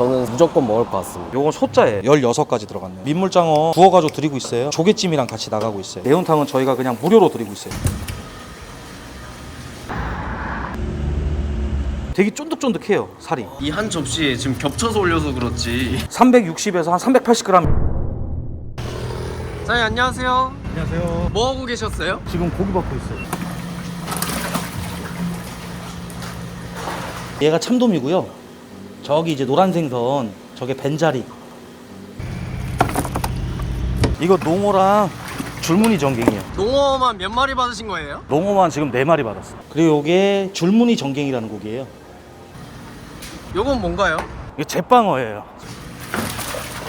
저는 무조건 먹을 것 같습니다. 요건 소자에 16가지 들어갔네요. 민물장어 구워가지고 드리고 있어요. 조개찜이랑 같이 나가고 있어요. 매운탕은 저희가 그냥 무료로 드리고 있어요. 되게 쫀득쫀득해요, 살이. 이 한 접시에 지금 겹쳐서 올려서 그렇지. 360에서 한 380g. 사장님 안녕하세요. 안녕하세요. 뭐 하고 계셨어요? 지금 고기 받고 있어요. 얘가 참돔이고요. 저기 이제 노란 생선, 저게 벤자리. 이거 농어랑 줄무늬 전갱이요. 농어만 몇 마리 받으신 거예요? 농어만 지금 네 마리 받았어. 그리고 요게 줄무늬 전갱이라는 고기예요. 요건 뭔가요? 이거 제빵어예요.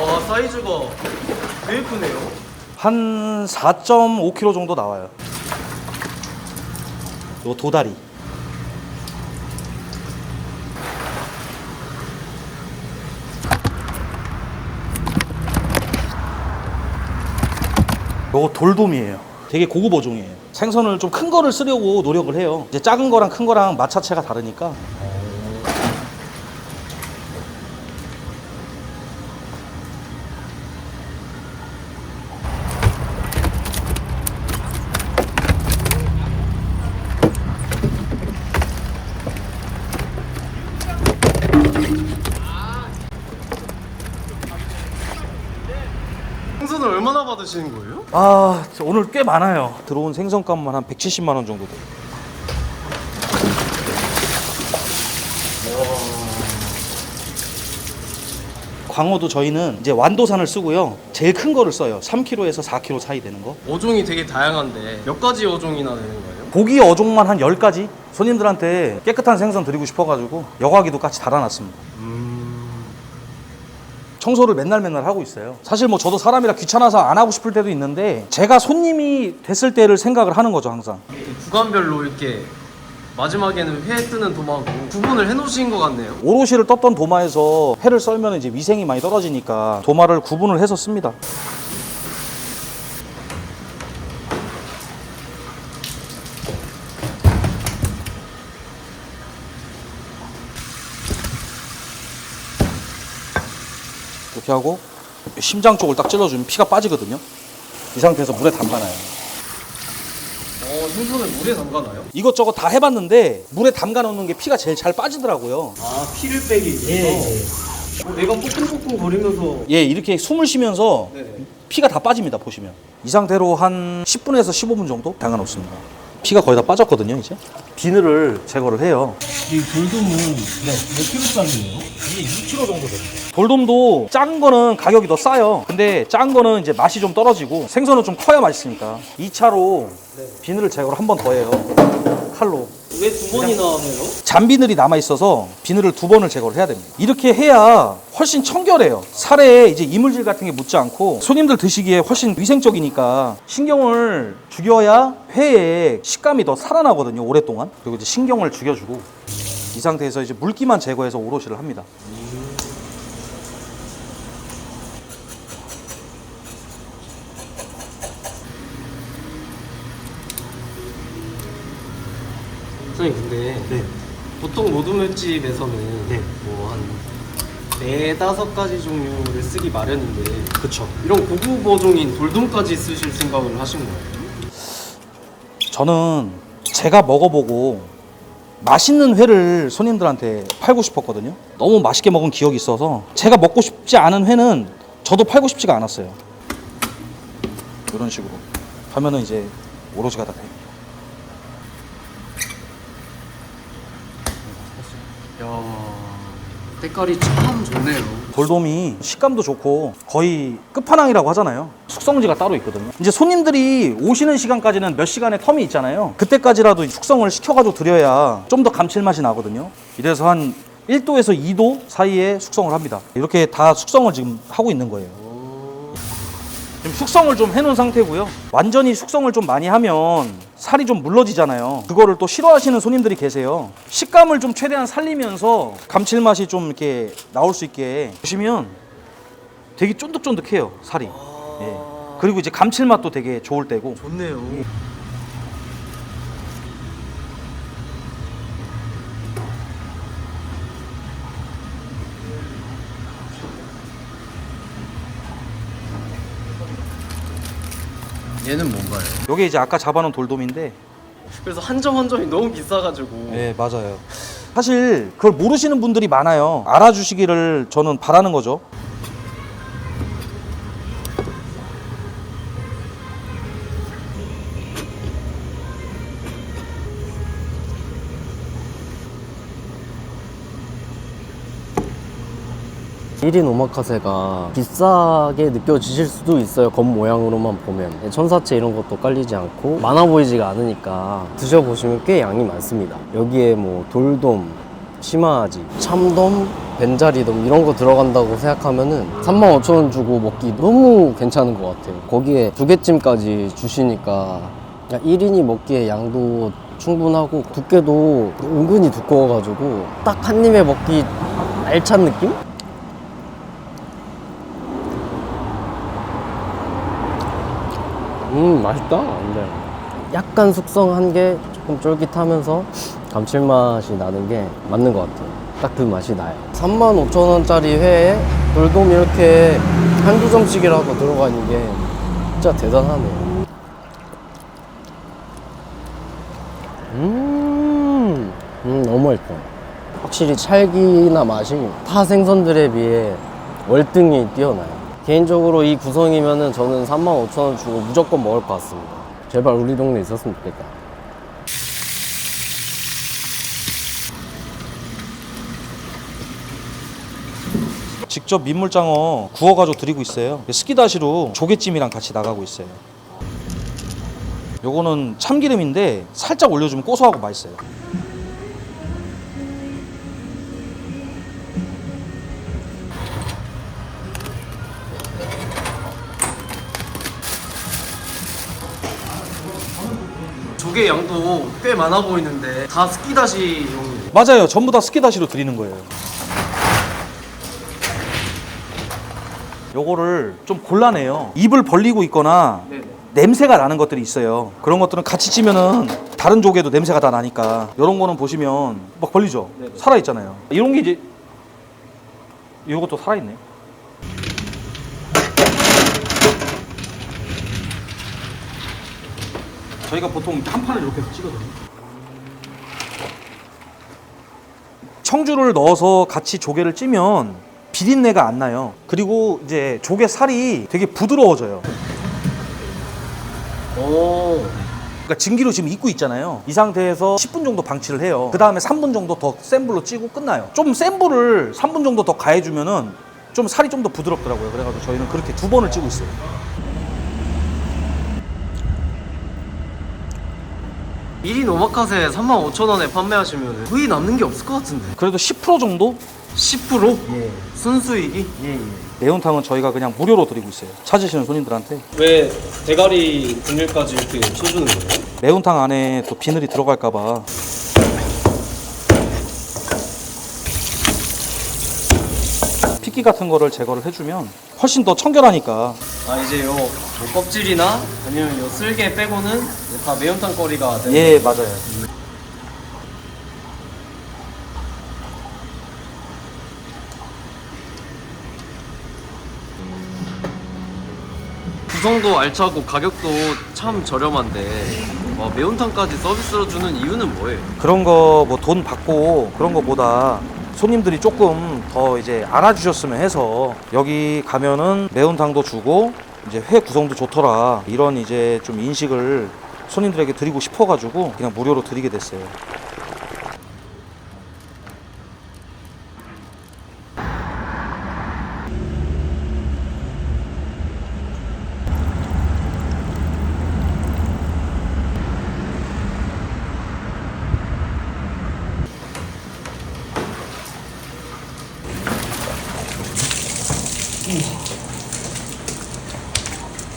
와 사이즈가 되게 크네요. 한 4.5kg 정도 나와요. 요 도다리. 요거 돌돔이에요. 되게 고급 어종이에요. 생선을 좀 큰 거를 쓰려고 노력을 해요. 이제 작은 거랑 큰 거랑 맛 자체가 다르니까. 생선을 얼마나 받으시는 거예요? 아, 저 오늘 꽤 많아요. 들어온 생선값만 한 170만 원 정도 돼요. 광어도 저희는 이제 완도산을 쓰고요. 제일 큰 거를 써요. 3kg에서 4kg 사이 되는 거. 어종이 되게 다양한데 몇 가지 어종이나 되는 거예요? 고기 어종만 한 10가지? 손님들한테 깨끗한 생선 드리고 싶어가지고 여과기도 같이 달아놨습니다. 청소를 맨날 맨날 하고 있어요. 사실 뭐 저도 사람이라 귀찮아서 안 하고 싶을 때도 있는데 제가 손님이 됐을 때를 생각을 하는 거죠, 항상. 구간별로 이렇게 마지막에는 회 뜨는 도마하고 구분을 해놓으신 것 같네요. 오롯이를 떴던 도마에서 회를 썰면 이제 위생이 많이 떨어지니까 도마를 구분을 해서 씁니다. 이렇게 하고 심장 쪽을 딱 찔러주면 피가 빠지거든요. 이 상태에서 물에 담가놔요. 어, 생선을 물에 담가나요? 이것저것 다 해봤는데 물에 담가 놓는 게 피가 제일 잘 빠지더라고요. 아, 피를 빼기 위해서? 어, 내가 뽀끈뽀끈 거리면서 예, 이렇게 숨을 쉬면서 네. 피가 다 빠집니다 보시면 이 상태로 한 10분에서 15분 정도 담가 놓습니다 피가 거의 다 빠졌거든요 이제? 비늘을 제거를 해요. 이 돌돔은 네, 몇 킬로짜리예요? 이게 2kg 정도 돼요 돌돔도 작은 거는 가격이 더 싸요. 근데 작은 거는 이제 맛이 좀 떨어지고 생선은 좀 커야 맛있으니까. 2차로 비늘을 제거를 한 번 더 해요. 칼로 왜 두 번이나 해요? 잔비늘이 남아 있어서 비늘을 두 번을 제거를 해야 됩니다. 이렇게 해야 훨씬 청결해요. 살에 이제 이물질 같은 게 묻지 않고 손님들 드시기에 훨씬 위생적이니까 신경을 죽여야 회의 식감이 더 살아나거든요. 오랫동안. 그리고 이제 신경을 죽여주고 이 상태에서 이제 물기만 제거해서 오롯이를 합니다. 선생님 근데 네. 보통 모든 횟집에서는 네. 뭐한 네다섯 가지 종류를 쓰기 마련인데 그렇죠. 이런 고급 어종인 돌돔까지 쓰실 생각을 하신 거예요? 저는 제가 먹어보고 맛있는 회를 손님들한테 팔고 싶었거든요. 너무 맛있게 먹은 기억이 있어서 제가 먹고 싶지 않은 회는 저도 팔고 싶지가 않았어요. 이런 식으로 하면은 이제 오로지가 다 돼요. 야 때깔이 참 좋네요. 돌돔이 식감도 좋고 거의 끝판왕이라고 하잖아요. 숙성지가 따로 있거든요. 이제 손님들이 오시는 시간까지는 몇 시간의 텀이 있잖아요. 그때까지라도 숙성을 시켜가지고 드려야 좀 더 감칠맛이 나거든요. 이래서 한 1도에서 2도 사이에 숙성을 합니다. 이렇게 다 숙성을 지금 하고 있는 거예요. 지금 숙성을 좀 해놓은 상태고요. 완전히 숙성을 좀 많이 하면 살이 좀 물러지잖아요. 그거를 또 싫어하시는 손님들이 계세요. 식감을 좀 최대한 살리면서 감칠맛이 좀 이렇게 나올 수 있게 보시면 되게 쫀득쫀득해요, 살이. 아. 예. 그리고 이제 감칠맛도 되게 좋을 때고. 좋네요. 얘는 뭐 요게 이제 아까 잡아놓은 돌돔인데. 그래서 한 점 한 점이 너무 비싸가지고. 네 맞아요. 사실 그걸 모르시는 분들이 많아요. 알아주시기를 저는 바라는 거죠 일인 오마카세가 비싸게 느껴지실 수도 있어요 겉 모양으로만 보면. 천사채 이런 것도 깔리지 않고 많아 보이지가 않으니까 드셔보시면 꽤 양이 많습니다. 여기에 뭐 돌돔, 심화아지, 참돔, 벤자리돔 이런 거 들어간다고 생각하면은 35,000원 주고 먹기 너무 괜찮은 것 같아요. 거기에 두 개찜까지 주시니까 1인이 먹기에 양도 충분하고 두께도 은근히 두꺼워가지고 딱 한 입에 먹기 알찬 느낌? 음 맛있다 근데. 약간 숙성한 게 조금 쫄깃하면서 감칠맛이 나는 게 맞는 것 같아요. 딱 그 맛이 나요. 35,000원짜리 회에 돌돔 이렇게 한두 점씩이라도 들어가는 게 진짜 대단하네요. 음, 음 너무 맛있다. 확실히 찰기나 맛이 타 생선들에 비해 월등히 뛰어나요. 개인적으로 이 구성이면은 저는 35,000원 주고 무조건 먹을 것 같습니다. 제발 우리 동네 있었으면 좋겠다. 직접 민물장어 구워가지고 드리고 있어요 스키다시로 조개찜이랑 같이 나가고 있어요 요거는 참기름인데 살짝 올려주면 고소하고 맛있어요 조개 양도 꽤 많아 보이는데 다 스키다시용이에요. 맞아요. 전부 다 스키다시로 드리는 거예요. 요거를 좀 곤란해요. 입을 벌리고 있거나 네네 냄새가 나는 것들이 있어요. 그런 것들은 같이 찌면은 다른 조개도 냄새가 다 나니까 이런 거는 보시면 막 벌리죠. 네네. 살아 있잖아요. 이런 게 이제 이것도 살아 있네 저희가 보통 한 판을 이렇게 해서 찌거든요 청주를 넣어서 같이 조개를 찌면 비린내가 안 나요 그리고 이제 조개 살이 되게 부드러워져요 오 그러니까 증기로 지금 익고 있잖아요. 이 상태에서 10분 정도 방치를 해요. 그 다음에 3분 정도 더 센 불로 찌고 끝나요. 좀 센 불을 3분 정도 더 가해주면은 좀 살이 좀 더 부드럽더라고요. 그래가지고 저희는 그렇게 두 번을 찌고 있어요. 일인 오마카세 35,000원에 판매하시면 거의 남는 게 없을 것 같은데 그래도 10% 정도? 10%? 예 순수익이? 매운탕은 저희가 그냥 무료로 드리고 있어요. 찾으시는 손님들한테. 왜 대가리 분일까지 이렇게 쳐주는 거예요? 매운탕 안에 또 비늘이 들어갈까봐. 피기 같은 거를 제거를 해주면 훨씬 더 청결하니까. 아 이제 요, 요 껍질이나 아니면 요 쓸개 빼고는 이제 다 매운탕 거리가 되는 예 맞아요. 구성도 알차고 가격도 참 저렴한데 와, 매운탕까지 서비스로 주는 이유는 뭐예요? 그런 거 뭐 돈 받고 그런 거보다 손님들이 조금 더 이제 알아주셨으면 해서 여기 가면은 매운탕도 주고 이제 회 구성도 좋더라 이런 이제 좀 인식을 손님들에게 드리고 싶어가지고 그냥 무료로 드리게 됐어요.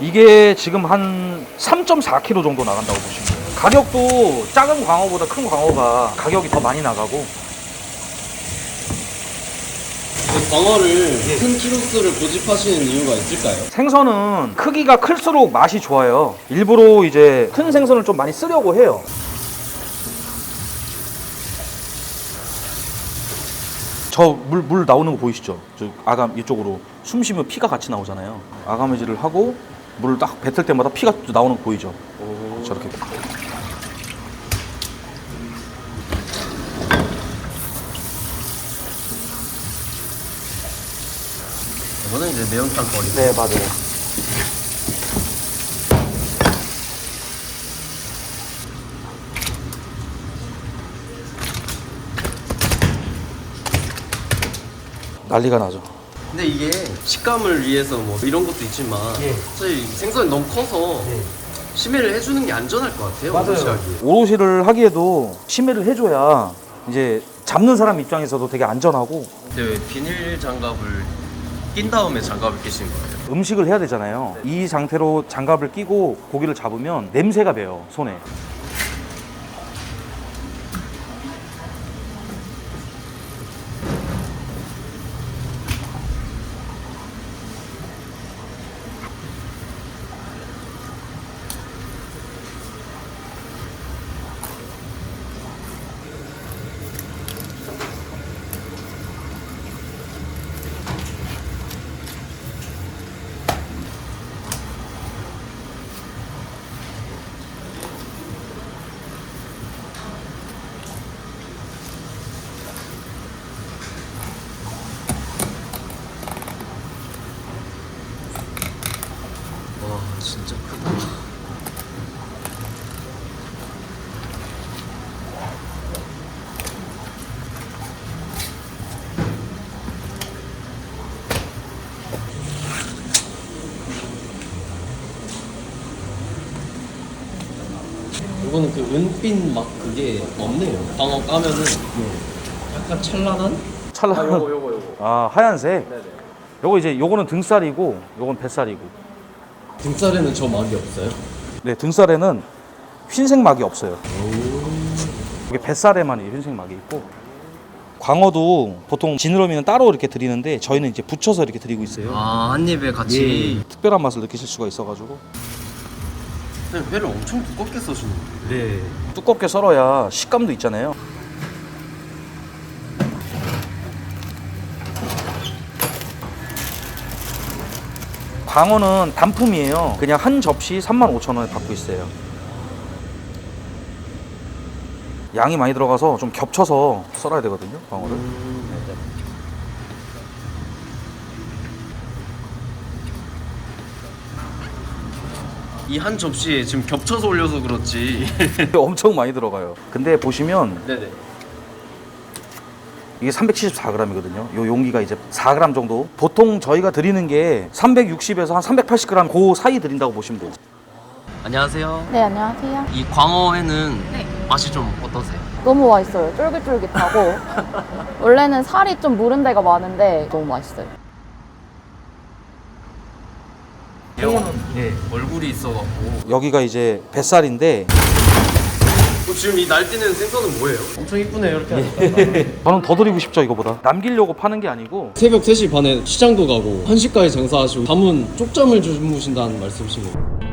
이게 지금 한 3.4kg 정도 나간다고 보시면 돼요. 가격도 작은 광어보다 큰 광어가 가격이 더 많이 나가고 그 광어를 큰 키로수를 고집하시는 이유가 있을까요? 생선은 크기가 클수록 맛이 좋아요. 일부러 이제 큰 생선을 좀 많이 쓰려고 해요. 저 물 물 나오는 거 보이시죠? 저 아감 이쪽으로 숨 쉬면 피가 같이 나오잖아요. 아가매질을 하고 물을 딱 뱉을 때마다 피가 나오는 거 보이죠? 저렇게. 이거는 이제 매운탕 거리. 네, 맞아요. 난리가 나죠. 근데 이게 식감을 위해서 뭐 이런 것도 있지만 예. 사실 생선이 너무 커서 심해를 해주는 게 안전할 것 같아요. 오롯이하기에. 오롯이를 하기에도 심해를 해줘야 이제 잡는 사람 입장에서도 되게 안전하고 근데 왜 비닐 장갑을 낀 다음에 장갑을 끼신 거예요? 음식을 해야 되잖아요. 이 상태로 장갑을 끼고 고기를 잡으면 냄새가 배요, 손에. 이거는 그 은빛 막 그게 없네요. 방어 까면은 약간 찬란한? 찰나. 요거 요거. 아, 하얀색. 네네. 요거 이제 요거는 등살이고 요건 뱃살이고. 등살에는 저 막이 없어요? 네, 등살에는 흰색 막이 없어요. 이게 뱃살에만 이 흰색 막이 있고. 광어도 보통 지느러미는 따로 이렇게 드리는데 저희는 이제 붙여서 이렇게 드리고 있어요. 아, 한 입에 같이. 특별한 맛을 느끼실 수가 있어가지고. 선생님, 회를 엄청 두껍게 써주는데. 네. 두껍게 썰어야 식감도 있잖아요. 광어는 단품이에요. 그냥 한 접시 35,000원에 받고 있어요. 양이 많이 들어가서 좀 겹쳐서 썰어야 되거든요, 광어를. 이 한 접시에 지금 겹쳐서 올려서 그렇지. 엄청 많이 들어가요. 근데 보시면 네네. 이게 374g이거든요. 요 용기가 이제 4g 정도. 보통 저희가 드리는 게 360에서 한 380g 그 사이 드린다고 보시면 돼요. 안녕하세요. 네, 안녕하세요. 이 광어회는 맛이 좀 어떠세요? 너무 맛있어요. 쫄깃쫄깃하고. 원래는 살이 좀 무른 데가 많은데 너무 맛있어요. 이거는 예. 얼굴이 있어갖고. 여기가 이제 뱃살인데 어, 지금 이 날뛰는 생선은 뭐예요? 엄청 이쁘네요, 이렇게 하니까. 저는 더 드리고 싶죠 이거보다. 남기려고 파는 게 아니고 새벽 3시 반에 시장도 가고 한시까지 장사하시고 밤은 쪽잠을 주무신다는 말씀이신 거예요?